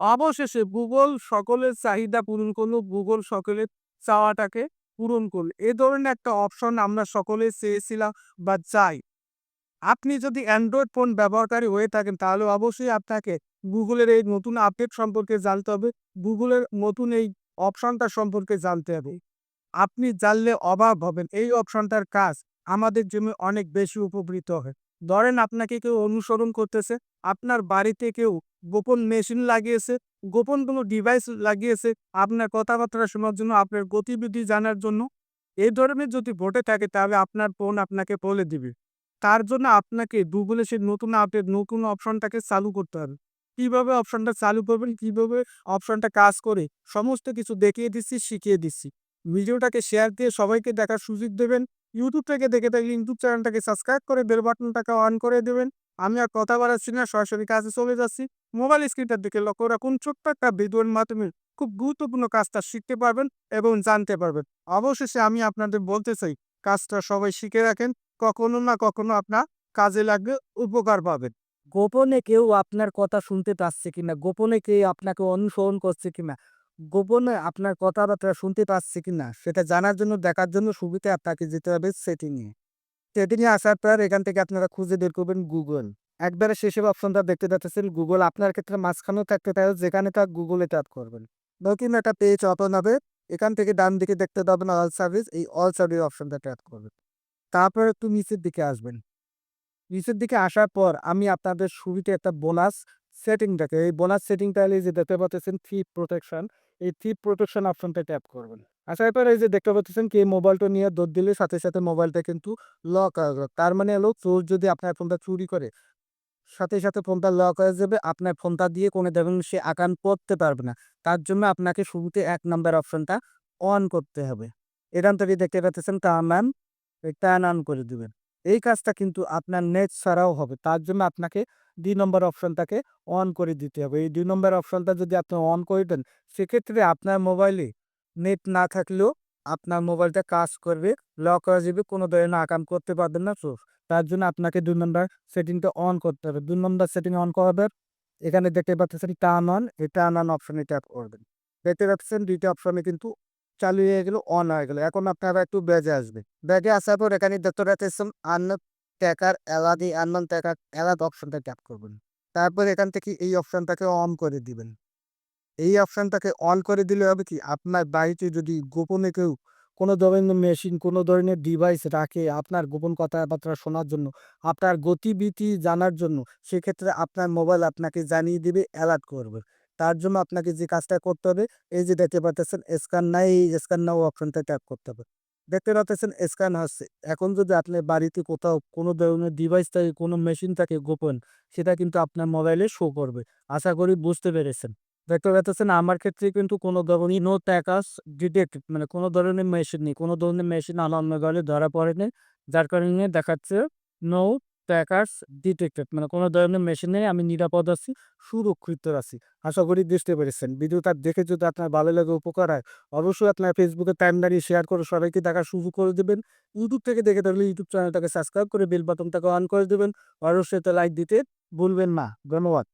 অবশেষে গুগল সকলের চাহিদা পূরণ করল গুগল সকলের চাওয়াটাকে পূরণ করল। এ ধরনের একটা অপশন আমরা সকলে চেয়েছিলাম বা চাই। আপনি যদি অ্যান্ড্রয়েড ফোন ব্যবহারকারী হয়ে থাকেন, তাহলে অবশ্যই আপনাকে গুগলের এই নতুন আপডেট সম্পর্কে জানতে হবে। গুগলের নতুন এই অপশনটা সম্পর্কে জানতে হবে। আপনি জানলে অবাক হবেন, এই অপশনটার কাজ আমাদের জন্য অনেক বেশি উপকৃত হয়। ধরেন আপনাকে কেউ অনুসরণ করতেছে আপনার বাড়িতে কেউ গোপন মেশিন লাগিয়েছে, গোপন কোনো ডিভাইস লাগিয়েছে, আপনার কথাবার্তা শোনার জন্য, আপনার গতিবিধি জানার জন্য, এই ধরনের যদি ভোটে থাকে, তাহলে আপনার ফোন আপনাকে বলে দিবে। তার জন্য আপনাকে গুগলে সেই নতুন আপডেট নতুন অপশনটাকে চালু করতে হবে। কীভাবে অপশনটা চালু করবেন, কীভাবে অপশনটা কাজ করে, সমস্ত কিছু দেখিয়ে দিচ্ছি, শিখিয়ে দিচ্ছি। ভিডিওটাকে শেয়ার দিয়ে সবাইকে দেখার সুযোগ দেবেন। ইউটিউব থেকে দেখে থাকলে ইউটিউব চ্যানেলটাকে সাবস্ক্রাইব করে বেল বাটনটাকে অন করে দেবেন। আমি আর কথা বাড়াচ্ছি না সরাসরি কাজে চলে যাচ্ছি। মোবাইল স্ক্রিনটার দিকে লক্ষ্য রাখুন, ছোট্ট একটা ভিডিওর মাধ্যমে খুব গুরুত্বপূর্ণ কাজটা শিখতে পারবেন এবং জানতে পারবেন। অবশেষে আমি আপনাদের বলতে চাই, কাজটা সবাই শিখে রাখেন, কখনো না কখনো আপনার কাজে লাগবে উপকার পাবেন। গোপনে কেউ আপনার কথা শুনতে পাচ্ছে কিনা, গোপনে কেউ আপনাকে অনুসরণ করছে কিনা, গোপনে আপনার কথাবার্তা শুনতে পাচ্ছে কিনা, সেটা জানার জন্য, দেখার জন্য সুবিধা আপনাকে যেতে হবে সেটিংয়ে সেটিংয়ে আসার পর এখান থেকে আপনারা খুঁজে বের করবেন গুগল একবারে শেষের অপশনটা দেখতে পাচ্ছেন গুগল আপনার ক্ষেত্রে মাঝখানেও থাকতে পারে, যেখানে তার গুগলে ট্যাপ করবেন। নতুন একটা পেজ ওপেন হবে, এখান থেকে ডান দিকে দেখতে পাবেন অল সার্ভিস এই অল সার্ভিস অপশনটা ট্যাপ করবেন। তারপর একটু নিচের দিকে আসবেন। নিচের দিকে আসার পর আমি আপনাদের শুরুতে একটা বোনাস সেটিংটাকে এই বোনাস সেটিংটা যে দেখতে পাচ্ছেন থ্রি প্রোটেকশন এই থ্রি প্রোটেকশন অপশনটা ট্যাপ করবেন। আসার পর এই যে দেখতে পাচ্ছেন কি মোবাইলটা নিয়ে দৌড় দিলে সাথে সাথে মোবাইলটা কিন্তু লক হয়ে যাবে। তার মানে হলো চোর যদি আপনার ফোনটা চুরি করে, সাথে সাথে ফোনটা লক হয়ে যাবে, আপনার ফোনটা দিয়ে কোনো দেখবেন সে আকান করতে পারবে না। তার জন্য আপনাকে শুরুতে এক নাম্বার অপশনটা অন করতে হবে। এখান থেকে দেখতে পাচ্ছেন অন টার্ন অন করে দিবেন। এই কাজটা কিন্তু আপনার নেট ছাড়াও হবে। তার জন্য আপনাকে দুই নম্বর অপশনটাকে অন করে দিতে হবে। এই দুই নম্বর অপশনটা যদি আপনি অন করে দেন, সেক্ষেত্রে আপনার মোবাইলে নেট না থাকলেও আপনার মোবাইলটা কাজ করবে। লক হয়ে যাবে, কোনো ধরনের আকাম করতে পারবেন না তো। তার জন্য আপনাকে দুই নম্বর সেটিংটা অন করতে হবে। দুই নম্বর সেটিং অন করাবার এখানে দেখতে পাচ্ছেন টার্ন অন এই টার্ন অন অপশনে ট্যাপ করবেন। দেখতে পাচ্ছেন দুইটা অপশনে কিন্তু চালু হয়ে গেলো অন হয়ে গেলো। এখন আপনারা একটু ব্যাগে আসবে। ব্যাগে আসার পর এখানে দেখতে পাচ্ছেন আন্ন ট্যাকার অ্যালাদি আননন ট্যাকার অ্যালাদ অপশনটা ট্যাপ করবেন। তারপর এখান থেকে এই অপশনটাকে অন করে দিবেন। এই অপশনটাকে অন করে দিলে হবে কি? আপনার বাড়িতে যদি গোপনে কেউ কোনো ধরনের মেশিন কোনো ধরনের ডিভাইস রাখে আপনার গোপন কথাবার্তা শোনার জন্য, আপনার গতিবিধি জানার জন্য, সেক্ষেত্রে আপনার মোবাইল আপনাকে জানিয়ে দিবে অ্যালার্ট করবে। তার জন্য আপনাকে যে কাজটা করতে হবে, এই যে দেখতে পাচ্ছেন স্ক্যান নাই এই স্ক্যান নাও অপশনটা ট্যাপ করতে হবে। দেখতে পাচ্ছেন স্ক্যান হচ্ছে। এখন যদি আপনি বাড়িতে কোথাও কোনো ধরনের ডিভাইস থাকে, কোনো মেশিন থাকে গোপন, সেটা কিন্তু আপনার মোবাইলে শো করবে। আশা করি বুঝতে পেরেছেন। দেখতে পাচ্ছেন আমার ক্ষেত্রে কিন্তু কোনো ধরনের নো ট্যাকাস ডিটেক্ট মানে কোনো ধরনের মেশিন নেই। কোনো ধরনের মেশিন আমার মোবাইলে ধরা পড়েনি, যার কারণে দেখাচ্ছে নো ট্যাকার্স ডিটেক্টেড মানে কোনো ধরনের মেশিন নেই, আমি নিরাপদ আছি, সুরক্ষিত আছি। আশা করি বুঝতে পেরেছেন। ভিডিওটা দেখে যদি আপনার ভালো লাগে, উপকার হয়, অবশ্যই আপনার ফেসবুকে টাইম দাঁড়িয়ে শেয়ার করে সবাইকে দেখা শুরু করে দেবেন। ইউটিউব থেকে দেখে থাকলে ইউটিউব চ্যানেলটাকে সাবস্ক্রাইব করে বেল বাটনটাকে অন করে দেবেন। অবশ্যই তো লাইক দিতে ভুলবেন না। ধন্যবাদ।